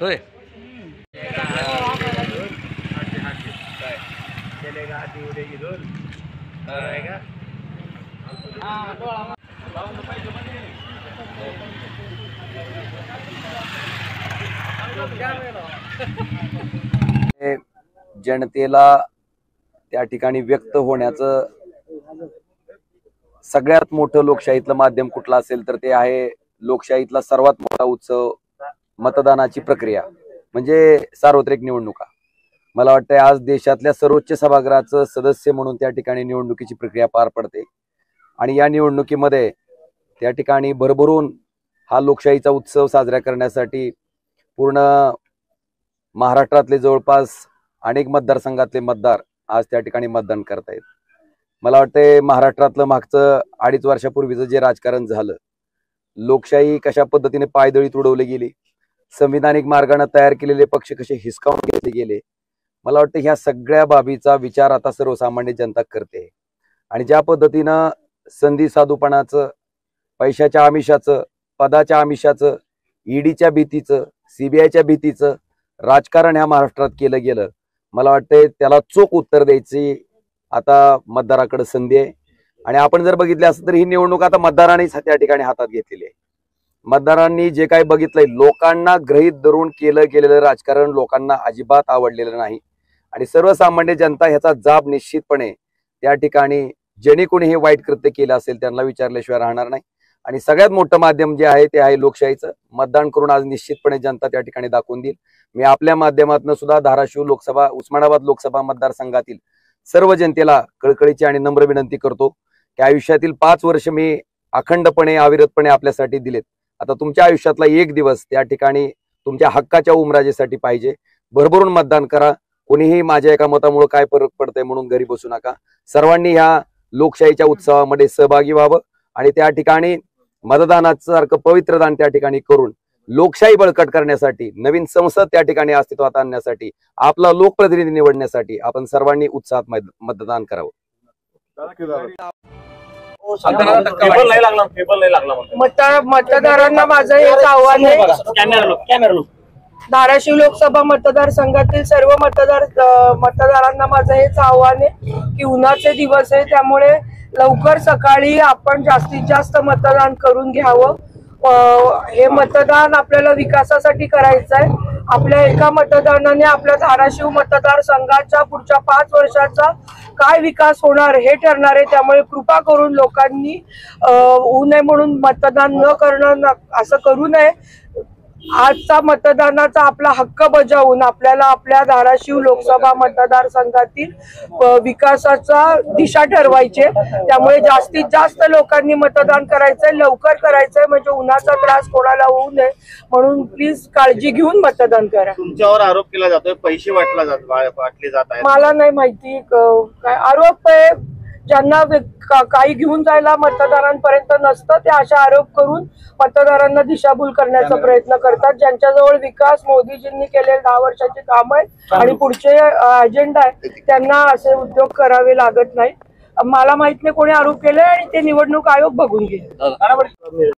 होय. जनतेला त्या ठिकाणी व्यक्त होण्याचं सगळ्यात मोठं लोकशाहीतलं माध्यम कुठलं असेल तर ते आहे लोकशाहीतला सर्वात मोठा उत्सव मतदानाची प्रक्रिया म्हणजे सार्वत्रिक निवडणुका. मला वाटतंय आज देशातल्या सर्वोच्च सभागृहाचं सदस्य म्हणून त्या ठिकाणी निवडणुकीची प्रक्रिया पार पडते. आणि या निवडणुकीमध्ये त्या ठिकाणी भरभरून हा लोकशाहीचा उत्सव साजरा करण्यासाठी पूर्ण महाराष्ट्रातले जवळपास अनेक मतदारसंघातले मतदार आज त्या ठिकाणी मतदान करतायत. मला वाटतंय महाराष्ट्रातलं मागचं अडीच वर्षापूर्वीचं जे राजकारण झालं लोकशाही कशा पद्धतीने पायदळी तुडवली गेली? संविधानिक मार्गाने तयार केलेले पक्ष कसे हिसकावून घेतले गेले? मला वाटतं ह्या सगळ्या बाबीचा विचार आता सर्वसामान्य जनता करते. आणि ज्या पद्धतीनं संधी साधूपणाचं पैशाच्या आमिषाचं पदाच्या आमिषाचं ईडीच्या भीतीचं सीबीआयच्या भीतीचं राजकारण ह्या महाराष्ट्रात केलं गेलं. मला वाटतंय त्याला चोख उत्तर द्यायची आता मतदाराकडे संधी आहे. आणि आपण जर बघितले असं तर ही निवडणूक आता मतदारांनीच त्या ठिकाणी हातात घेतलेली आहे. मतदारांनी जे काही बघितलंय लोकांना ग्रहित धरून केलं गेलेलं राजकारण लोकांना अजिबात आवडलेलं नाही. आणि सर्वसामान्य जनता ह्याचा जाब निश्चितपणे त्या ठिकाणी ज्यांनी कोणी हे वाईट कृत्य केलं असेल त्यांना विचारल्याशिवाय राहणार नाही. आणि सगळ्यात मोठं माध्यम जे आहे ते आहे लोकशाहीचं. मतदान करून आज निश्चितपणे जनता त्या ठिकाणी दाखवून देईल. मी आपल्या माध्यमातून सुद्धा धाराशिव लोकसभा उस्मानाबाद लोकसभा मतदारसंघातील सर्व जनतेला कळकळीची आणि नम्र विनंती करतो. की आयुष्यातील पाच वर्ष मी अखंडपणे अविरतपणे आपल्यासाठी दिलेत. आता तुमच्या आयुष्यातला एक दिवस त्या ठिकाणी तुमच्या हक्काच्या उमराजेसाठी पाहिजे. भरभरून मतदान करा. कोणीही माझ्या एका मतामुळे काय फरक पडतंय म्हणून घरी बसू नका. सर्वांनी ह्या लोकशाहीच्या उत्सवामध्ये सहभागी व्हावं आणि त्या ठिकाणी मतदानासारखं पवित्र दान त्या ठिकाणी करून लोकशाही बळकट करण्यासाठी नवीन संसद त्या ठिकाणी अस्तित्वात आणण्यासाठी आपला लोकप्रतिनिधी निवडण्यासाठी आपण सर्वांनी उत्साहात मतदान करावं. नाही लागला पेपर नाही लागला म्हणतो. मत मतदारांना माझं हेच आव्हान आहे. कॅमेरा कॅमेरा धाराशिव लोकसभा मतदारसंघातील सर्व मतदार अं, मतदारांना माझं हेच आव्हान आहे की उन्हाचे दिवस आहे त्यामुळे लवकर सकाळी आपण जास्तीत जास्त मतदान करून घ्यावं. अं, हे मतदान आपल्याला विकासासाठी करायचं आहे. आपल्या एका मतदानाने आपल्या धाराशिव मतदारसंघाच्या पुढच्या पाच वर्षाचा काय विकास होणार हे ठरणार आहे. त्यामुळे कृपा करून लोकांनी होऊ नये म्हणून मतदान न करणं न- असं करू नये. आजचा मतदानाचा आपला हक्क बजावून आपल्याला आपल्या धाराशिव लोकसभा मतदारसंघातील विकासाचा दिशा ठरवायचे. त्यामुळे जास्तीत जास्त लोकांनी मतदान करायचंय लवकर करायचंय म्हणजे उन्हाचा त्रास कोणाला होऊ नये म्हणून प्लीज काळजी घेऊन मतदान करा. तुमच्यावर आरोप केला जातोय पैसे वाटला जात वाटले जात मला नाही माहिती काय आरोप आहे ज्यांना काही घेऊन जायला मतदारांपर्यंत नसतं ते अशा आरोप करून मतदारांना दिशाभूल करण्याचा प्रयत्न करतात. ज्यांच्याजवळ विकास मोदीजींनी केलेले दहा वर्षाची काम आहे आणि पुढचे अजेंडा आहे त्यांना असे उद्योग करावे लागत नाही मला माहीत नाही कोणी आरोप केले आणि ते निवडणूक आयोग बघून घेईल.